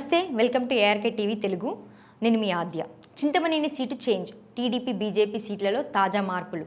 నమస్తే welcome to ARK TV Telugu. నేను మీ Aadya. Chintamaneni seat change TDP BJP సీట్లలో తాజా మార్పులు.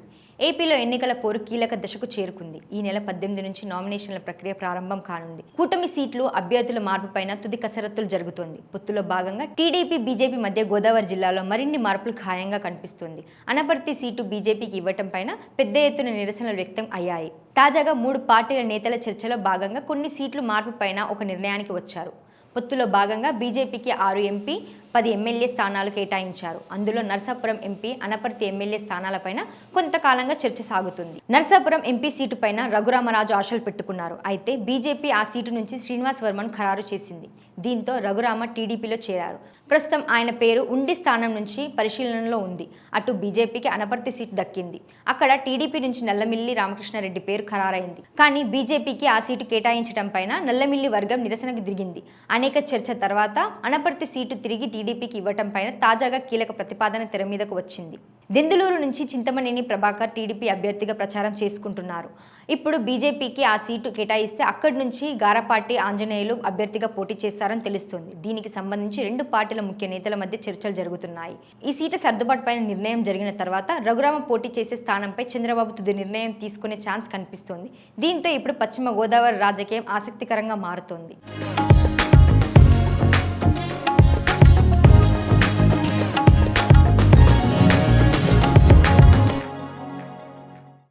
ఏపీలో ఎన్నికల పోరు కీలక దశకు చేరుకుంది. ఈ నెల పద్దెనిమిది నుంచి నామినేషన్ల ప్రక్రియ ప్రారంభం కానుంది. కూటమి సీట్లు అభ్యర్థుల మార్పుపైన తుది కసరత్తులు జరుగుతోంది. పొత్తులో భాగంగా టీడీపీ బీజేపీ మధ్య గోదావరి జిల్లాలో మరిన్ని మార్పులు ఖాయంగా కనిపిస్తుంది. అనపర్తి సీటు బీజేపీకి ఇవ్వటం పైన పెద్ద ఎత్తున నిరసనలు వ్యక్తం అయ్యాయి. తాజాగా మూడు పార్టీల నేతల చర్చలో భాగంగా కొన్ని సీట్లు మార్పు పైన ఒక నిర్ణయానికి వచ్చారు. పొత్తులో భాగంగా బీజేపీకి ఆరు ఎంపీ పది ఎమ్మెల్యే స్థానాలు కేటాయించారు. అందులో నర్సాపురం ఎంపీ అనపర్తి ఎమ్మెల్యే స్థానాలపైన కొంతకాలంగా చర్చ సాగుతుంది. నర్సాపురం ఎంపీ సీటు పైన రఘురామరాజు ఆశలు పెట్టుకున్నారు. అయితే బీజేపీ ఆ సీటు నుంచి శ్రీనివాస్ వర్మను ఖరారు చేసింది. దీంతో రఘురామ టీడీపీలో చేరారు. ప్రస్తుతం ఆయన పేరు ఉండి స్థానం నుంచి పరిశీలనలో ఉంది. అటు బీజేపీకి అనపర్తి సీటు దక్కింది. అక్కడ టీడీపీ నుంచి నల్లమిల్లి రామకృష్ణారెడ్డి పేరు ఖరారైంది. కానీ బీజేపీకి ఆ సీటు కేటాయించడం పైన నల్లమిల్లి వర్గం నిరసనకు దిగింది. అనేక చర్చ తర్వాత అనపర్తి సీటు తిరిగి టీడీపీకి ఇవ్వటం పైన తాజాగా కీలక ప్రతిపాదన తెర మీదకు వచ్చింది. దెందులూరు నుంచి చింతమనేని ప్రభాకర్ టీడీపీ అభ్యర్థిగా ప్రచారం చేసుకుంటున్నారు. ఇప్పుడు బీజేపీకి ఆ సీటు కేటాయిస్తే అక్కడి నుంచి గారపాటి ఆంజనేయులు అభ్యర్థిగా పోటీ చేస్తారని తెలుస్తోంది. దీనికి సంబంధించి రెండు పార్టీల ముఖ్య నేతల మధ్య చర్చలు జరుగుతున్నాయి. ఈ సీటు సర్దుబాటుపై నిర్ణయం జరిగిన తర్వాత రఘురామ పోటీ చేసే స్థానంపై చంద్రబాబు తుది నిర్ణయం తీసుకునే ఛాన్స్ కనిపిస్తోంది. దీంతో ఇప్పుడు పశ్చిమ గోదావరి రాజకీయం ఆసక్తికరంగా మారుతోంది.